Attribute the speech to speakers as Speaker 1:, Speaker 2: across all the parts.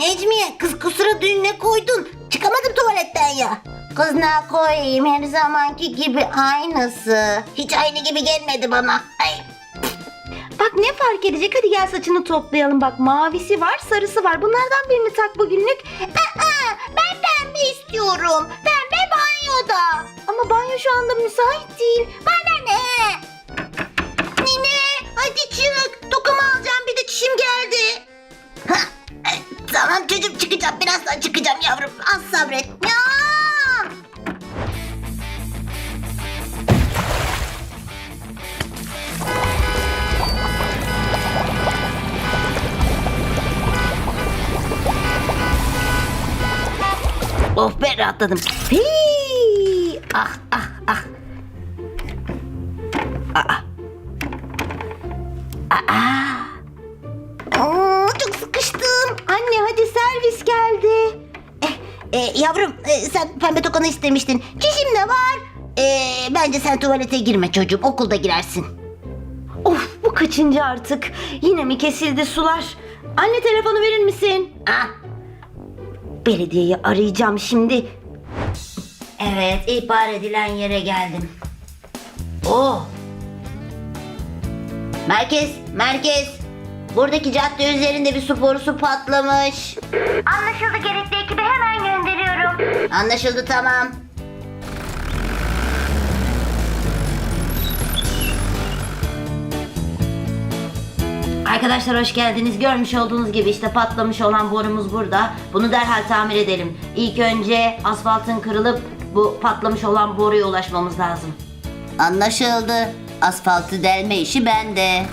Speaker 1: Necmiye kız kusura dün ne koydun? Çıkamadım tuvaletten ya. Kız ne koyayım her zamanki gibi aynısı. Hiç aynı gibi gelmedi bana. Ay.
Speaker 2: Bak ne fark edecek? Hadi gel saçını toplayalım. Bak mavisi var, sarısı var. Bunlardan birini tak bugünlük.
Speaker 1: Aa, ben pembe istiyorum. Pembe banyoda.
Speaker 2: Ama banyo şu anda müsait değil.
Speaker 1: Bana ne? Nine hadi çık. Tokamı alacağım bir de çişim geldi. Tamam çocuğum çıkacağım. Birazdan çıkacağım yavrum. Az sabret. Ya! Of be rahatladım. Hii!
Speaker 2: Servis geldi.
Speaker 1: Eh, eh, yavrum eh, sen pembe tokanı istemiştin. Çişim de var. Eh, bence sen tuvalete girme çocuğum. Okulda girersin.
Speaker 2: Of bu kaçıncı artık? Yine mi kesildi sular? Anne telefonu verir misin?
Speaker 1: Ah,
Speaker 2: Belediyeyi arayacağım şimdi.
Speaker 1: evet ihbar edilen yere geldim. Oh. Merkez, merkez. Buradaki cadde üzerinde bir su borusu patlamış.
Speaker 2: Anlaşıldı gerekli ekibi hemen gönderiyorum.
Speaker 1: Anlaşıldı tamam. Arkadaşlar hoş geldiniz. Görmüş olduğunuz gibi işte patlamış olan borumuz burada. Bunu derhal tamir edelim. İlk önce asfaltın kırılıp bu patlamış olan boruya ulaşmamız lazım. Anlaşıldı. Asfaltı delme işi bende.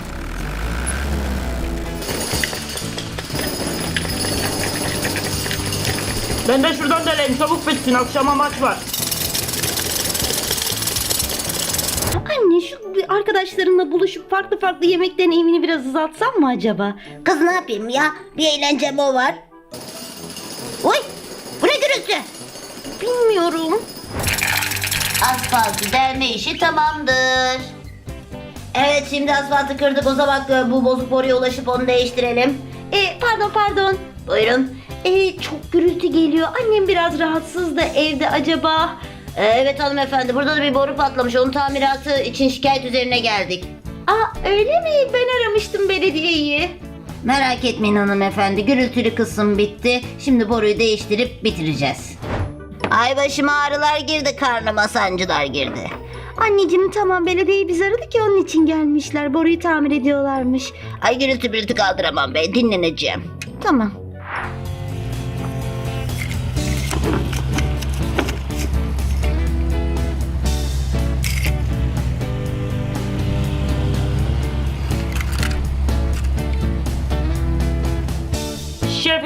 Speaker 3: Ben de şuradan deleyim çabuk bitsin akşama maç var.
Speaker 2: Anne şu arkadaşlarınla buluşup farklı farklı yemek deneyimini biraz azaltsam mı acaba?
Speaker 1: Kız ne yapayım ya? Bir eğlencem o var. Oy! Bu ne gürültü?
Speaker 2: Bilmiyorum.
Speaker 1: Asfaltı delme işi tamamdır. Evet şimdi asfaltı kırdık o zaman bu bozuk boruya ulaşıp onu değiştirelim.
Speaker 2: E, pardon pardon.
Speaker 1: Buyurun.
Speaker 2: E, çok gürültü geliyor. Annem biraz rahatsız da evde acaba.
Speaker 1: Ee, evet hanımefendi burada da bir boru patlamış. Onun tamiratı için şikayet üzerine geldik.
Speaker 2: Aa öyle mi? Ben aramıştım belediyeyi.
Speaker 1: Merak etmeyin hanımefendi gürültülü kısım bitti. Şimdi boruyu değiştirip bitireceğiz. Ay başıma ağrılar girdi karnıma sancılar girdi.
Speaker 2: Anneciğim tamam belediyeyi biz aradık ya onun için gelmişler. Boruyu tamir ediyorlarmış.
Speaker 1: Ay gürültü gürültü kaldıramam be dinleneceğim.
Speaker 2: Tamam.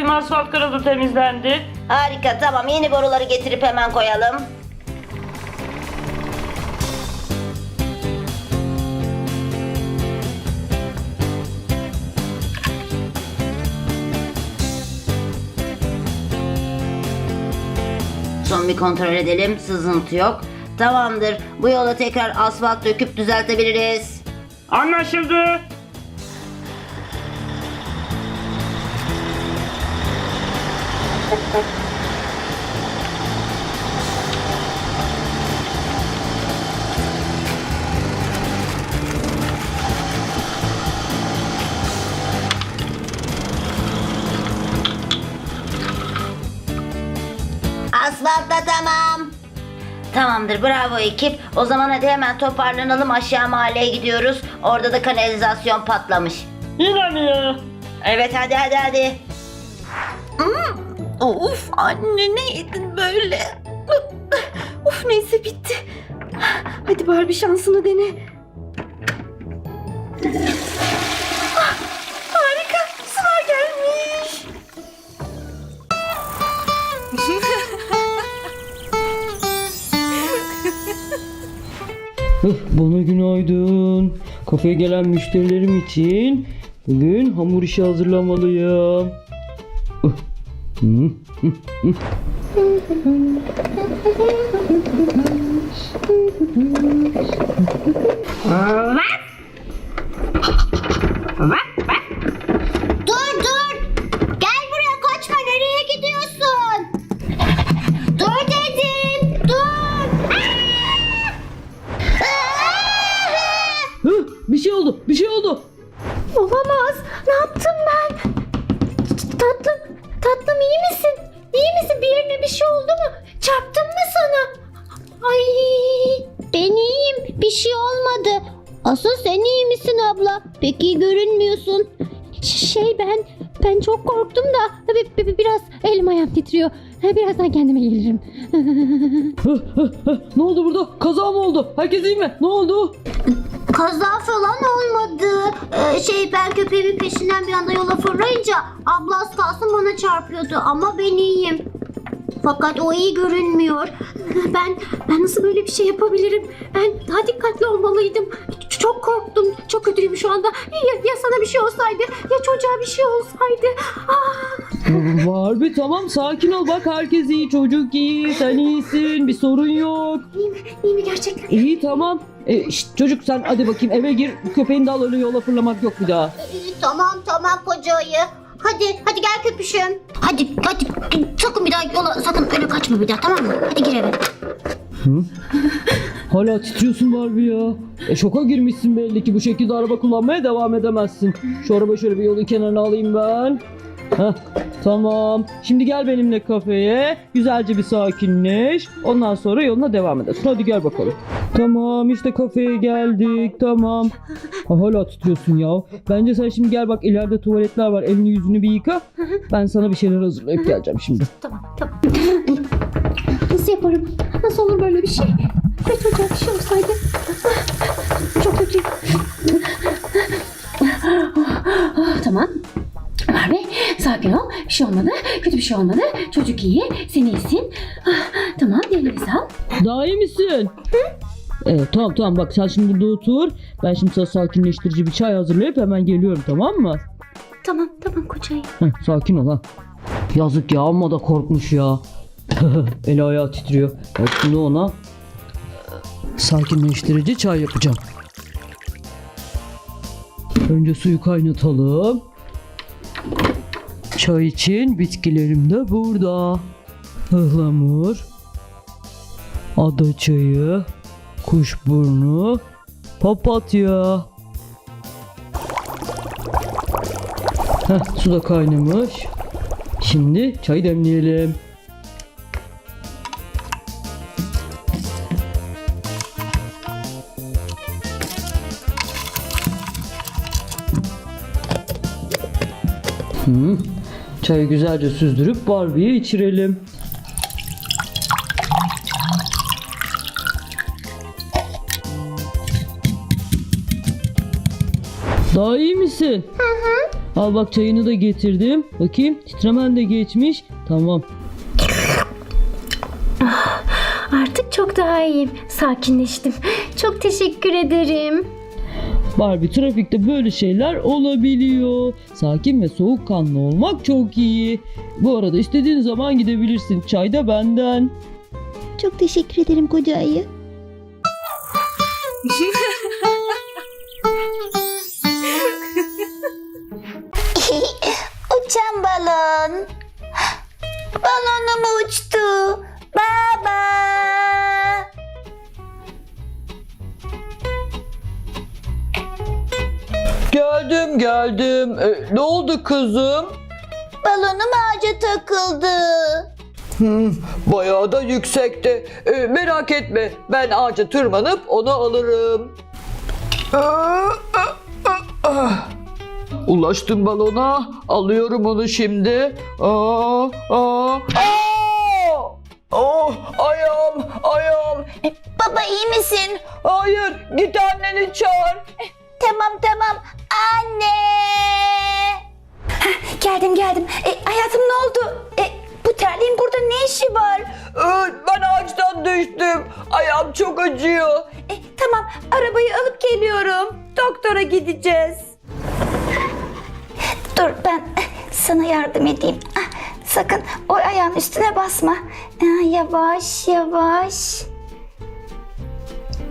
Speaker 3: Şefim asfalt kırıldı temizlendi.
Speaker 1: Harika tamam yeni boruları getirip hemen koyalım. Son bir kontrol edelim. Sızıntı yok. Tamamdır. Bu yola tekrar asfalt döküp düzeltebiliriz.
Speaker 3: Anlaşıldı.
Speaker 1: Asfalt da tamam. Tamamdır bravo ekip. O zaman hadi hemen toparlanalım aşağı mahalleye gidiyoruz. Orada da kanalizasyon patlamış.
Speaker 3: Yine mi ya?
Speaker 1: Evet hadi hadi hadi.
Speaker 2: Of anne ne yedin böyle? Of neyse bitti. Hadi Barbie şansını dene.
Speaker 4: Bana günaydın. Kafeye gelen müşterilerim için bugün hamur işi hazırlamalıyım. Hı, hı, şey
Speaker 5: olmadı. Asıl sen iyi misin abla? Pek iyi görünmüyorsun. Şey ben ben çok korktum da bi- bi- bi- biraz elim ayağım titriyor. Birazdan kendime gelirim.
Speaker 4: Ne oldu burada? Kaza mı oldu? Herkes iyi mi? Ne oldu?
Speaker 5: Kaza falan olmadı. Ee, şey ben köpeğimin peşinden bir anda yola fırlayınca abla az kalsın bana çarpıyordu ama ben iyiyim. Fakat o iyi görünmüyor.
Speaker 2: Ben ben nasıl böyle bir şey yapabilirim? Ben daha dikkatli olmalıydım. Ç- Çok korktum. Çok kötüyüm şu anda. Ya, ya sana bir şey olsaydı, ya çocuğa bir şey olsaydı. Ah,
Speaker 4: Barbie tamam sakin ol. Bak herkes iyi. Çocuk iyi. Sen iyisin. Bir sorun yok.
Speaker 2: iyi mi? İyi mi gerçekten?
Speaker 4: İyi tamam. E, şşt, çocuk sen hadi bakayım eve gir. Köpeğini de al öyle yola fırlamak yok bir daha.
Speaker 5: Ee, tamam tamam koca ayı. Hadi hadi gel köpüşüm. Hadi hadi sakın bir daha yola sakın öyle kaçma bir daha tamam mı? Hadi gir eve.
Speaker 4: Hala titriyorsun Barbie ya. E, şoka girmişsin belli ki bu şekilde araba kullanmaya devam edemezsin. Şu arabayı şöyle bir yolun kenarına alayım ben. Tamam. Şimdi gel benimle kafeye. Güzelce bir sakinleş. Ondan sonra yoluna devam edersin. Hadi gel bakalım. Tamam işte kafeye geldik. Tamam. Ha, hala titriyorsun ya. Bence sen şimdi gel bak ileride tuvaletler var. Elini yüzünü bir yıka. Ben sana bir şeyler hazırlayıp geleceğim şimdi.
Speaker 2: Tamam, tamam. Nasıl yaparım? Nasıl olur böyle bir şey? Ya çocuğa bir şey olsaydı? Bir şey olmadı. Kötü bir şey olmadı. Çocuk iyi. Sen iyisin. Ah, tamam ellerinizi al.
Speaker 4: Daha iyi misin? Evet tamam tamam bak sen şimdi burada otur. Ben şimdi sana sakinleştirici bir çay hazırlayıp hemen geliyorum tamam mı?
Speaker 2: Tamam tamam kocayı.
Speaker 4: Heh, sakin ol ha. Yazık ya amma da korkmuş ya. Eli ayağı titriyor. Bak şimdi ona sakinleştirici çay yapacağım. Önce suyu kaynatalım. Çay için bitkilerim de burada. Ihlamur, ada çayı, kuşburnu, papatya. Heh, su da kaynamış. Şimdi çay demleyelim. Hı, çayı güzelce süzdürüp Barbie'ye içirelim. Daha iyi misin? Al bak çayını da getirdim. Bakayım titremen de geçmiş. Tamam.
Speaker 2: Artık çok daha iyiyim. Sakinleştim. Çok teşekkür ederim.
Speaker 4: Barbie trafikte böyle şeyler olabiliyor. Sakin ve soğukkanlı olmak çok iyi. Bu arada istediğin zaman gidebilirsin. Çay da benden.
Speaker 5: Çok teşekkür ederim koca ayı. Uçan balon. Balonum uçtu.
Speaker 6: Geldim geldim. E, ne oldu kızım?
Speaker 5: Balonum ağaca takıldı.
Speaker 6: Hmm, bayağı da yüksekti. E, merak etme ben ağaca tırmanıp onu alırım. Ulaştım balona. Alıyorum onu şimdi. Aa, aa, aa! Oh, ayağım, ayağım.
Speaker 5: Baba iyi misin?
Speaker 6: Hayır, git anneni çağır.
Speaker 5: Tamam tamam. Anne.
Speaker 2: Geldim geldim. E, hayatım ne oldu? E, bu terliğin burada ne işi var?
Speaker 6: Ee, Ben ağaçtan düştüm. Ayağım çok acıyor.
Speaker 2: E, tamam arabayı alıp geliyorum. Doktora gideceğiz.
Speaker 5: Dur ben sana yardım edeyim. Ah, Sakın o ayağın üstüne basma. Yavaş yavaş.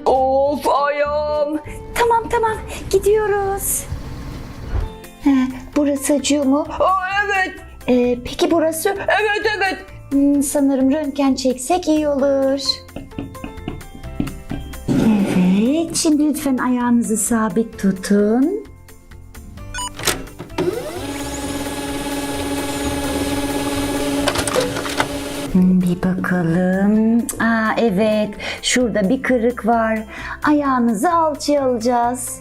Speaker 6: Of ayağım.
Speaker 5: Tamam tamam gidiyoruz. He, burası acıyor mu?
Speaker 6: Aa, evet,
Speaker 5: Ee, peki burası?
Speaker 6: evet, evet.
Speaker 5: Hmm, sanırım röntgen çeksek iyi olur.
Speaker 7: Evet. Şimdi lütfen ayağınızı sabit tutun. Hmm, Bir bakalım. Aa evet, şurada bir kırık var. Ayağınızı alçıya alacağız.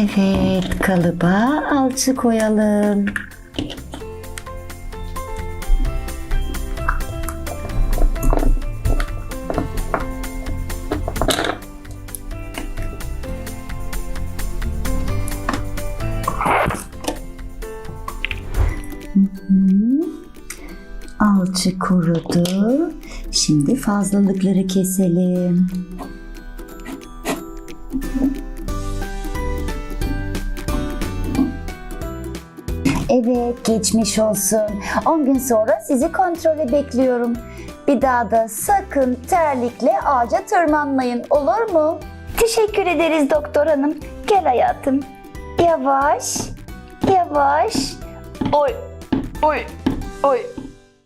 Speaker 7: Evet, kalıba alçı koyalım. Alçı kurudu. Şimdi fazlalıkları keselim. Evet, geçmiş olsun. 10 gün sonra sizi kontrole bekliyorum. Bir daha da sakın terlikle ağaca tırmanmayın, olur mu? Teşekkür ederiz doktor hanım. Gel hayatım. Yavaş, yavaş. Oy, oy, oy.